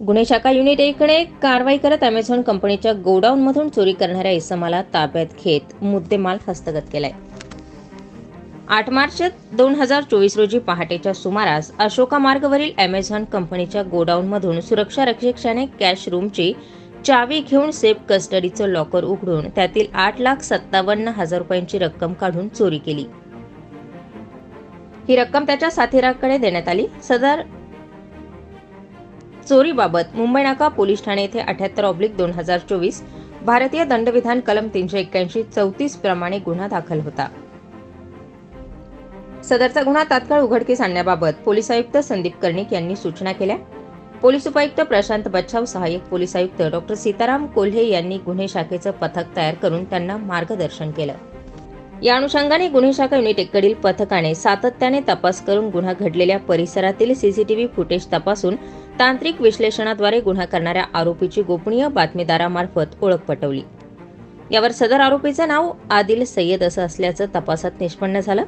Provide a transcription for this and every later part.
गुन्हे शाखा युनिट एकडे कारवाई करत अमेझॉन कंपनीच्या गोडाऊनमधून चोरी करणाऱ्या इसमाला ताब्यात घेत मुद्देमाल हस्तगत केलाय. आठ मार्च दोन हजार चोवीस रोजी पहाटेच्या सुमारास अशोका मार्गवरील अमेझॉन कंपनीच्या गोडाऊनमधून सुरक्षा रक्षकाने कॅश रूमची चावी घेऊन सेफ कस्टडीचं लॉकर उघडून त्यातील आठ लाख सत्तावन्न हजार रुपयांची रक्कम काढून चोरी केली. ही रक्कम त्याच्या साथीराकडे देण्यात आली. सदर चोरीबाबत मुंबई नाका पोलीस ठाणे येथे अठ्याहत्तर ऑब्लिक दोन हजार चोवीस भारतीय दंडविधान कलम तीनशे एक्क्याऐंशी चौतीस प्रमाणे गुन्हा दाखल होता. सदरचा गुन्हा तात्काळ उघडकीस आणण्याबाबत पोलीस आयुक्त संदीप कर्णिक यांनी सूचना केल्या. पोलीस उपायुक्त प्रशांत बच्छाव सहाय्यक पोलीस आयुक्त डॉक्टर सीताराम कोल्हे यांनी गुन्हे शाखेचं पथक तयार करून त्यांना मार्गदर्शन केलं. या अनुषंगाने गुन्हे शाखा युनिट एककडील पथकाने सातत्याने तपास करून गुन्हा घडलेल्या परिसरातील सीसीटीव्ही फुटेज तपासून तांत्रिक विश्लेषणाद्वारे गुन्हा करणाऱ्या आरोपीची गोपनीय बातमीदारामार्फत ओळख पटवली. यावर सदर आरोपीचं नाव आदिल सय्यद असं असल्याचं तपासात निष्पन्न झालं.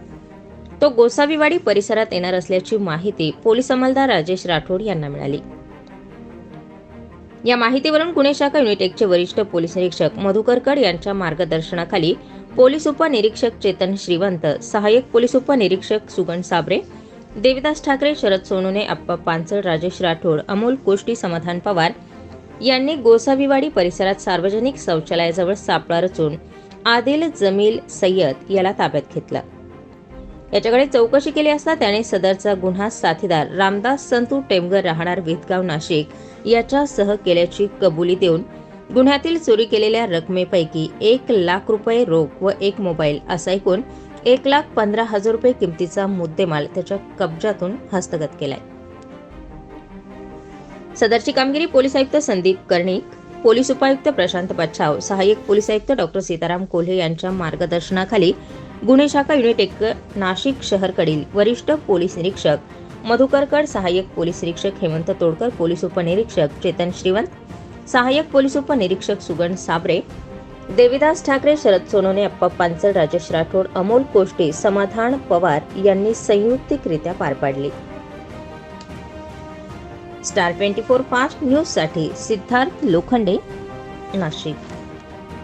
तो गोसावीवाडी परिसरात येणार असल्याची माहिती पोलीस अंमलदार राजेश राठोड यांना मिळाली. या माहितीवरून गुन्हे शाखा युनिट एकचे वरिष्ठ पोलीस निरीक्षक मधुकर कड यांच्या मार्गदर्शनाखाली पोलीस उपनिरीक्षक चेतन श्रीवंत सहाय्यक पोलीस उपनिरीक्षक सुगण साबरे देविदास ठाकरे शरद सोनुने अप्पा पानसळ राजेश राठोड अमोल कोष्टी समाधान पवार यांनी गोसावीवाडी परिसरात सार्वजनिक शौचालयाजवळ सापळा रचून आदिल जमील सय्यद याला ताब्यात घेतलं. याच्याकडे चौकशी केली असता त्याने सदरचा गुन्हा साथीदार रामदास संतू टेमगर राहणार विदगाव नाशिक याच्यासह केल्याची कबुली देऊन गुन्ह्यातील चोरी केलेल्या रकमेपैकी एक लाख रुपये रोख व एक मोबाईल असा एकूण एक लाख पंधरा हजार रुपये किमतीचा मुद्देमाल त्याच्या कब्जातून हस्तगत केलाय. सदरची कामगिरी पोलीस आयुक्त संदीप कर्णिक पोलीस उपायुक्त प्रशांत बच्छाव सहाय्यक पोलीस आयुक्त डॉक्टर सीताराम कोल्हे यांच्या मार्गदर्शनाखाली गुन्हे शाखा युनिट एक नाशिक शहरकडील वरिष्ठ पोलीस निरीक्षक मधुकरकड सहाय्यक पोलीस निरीक्षक हेमंत तोडकर पोलीस उपनिरीक्षक चेतन श्रीवंत सहाय्यक पोलीस उपनिरीक्षक सुगण साबरे देविदास ठाकरे शरद सोनोने अप्पा पांचड राजेश राठोड अमोल कोष्टे समाधान पवार यांनी संयुक्तिकरित्या पार पाडली. स्टार ट्वेंटी फोर फास्ट न्यूजसाठी सिद्धार्थ लोखंडे नाशिक.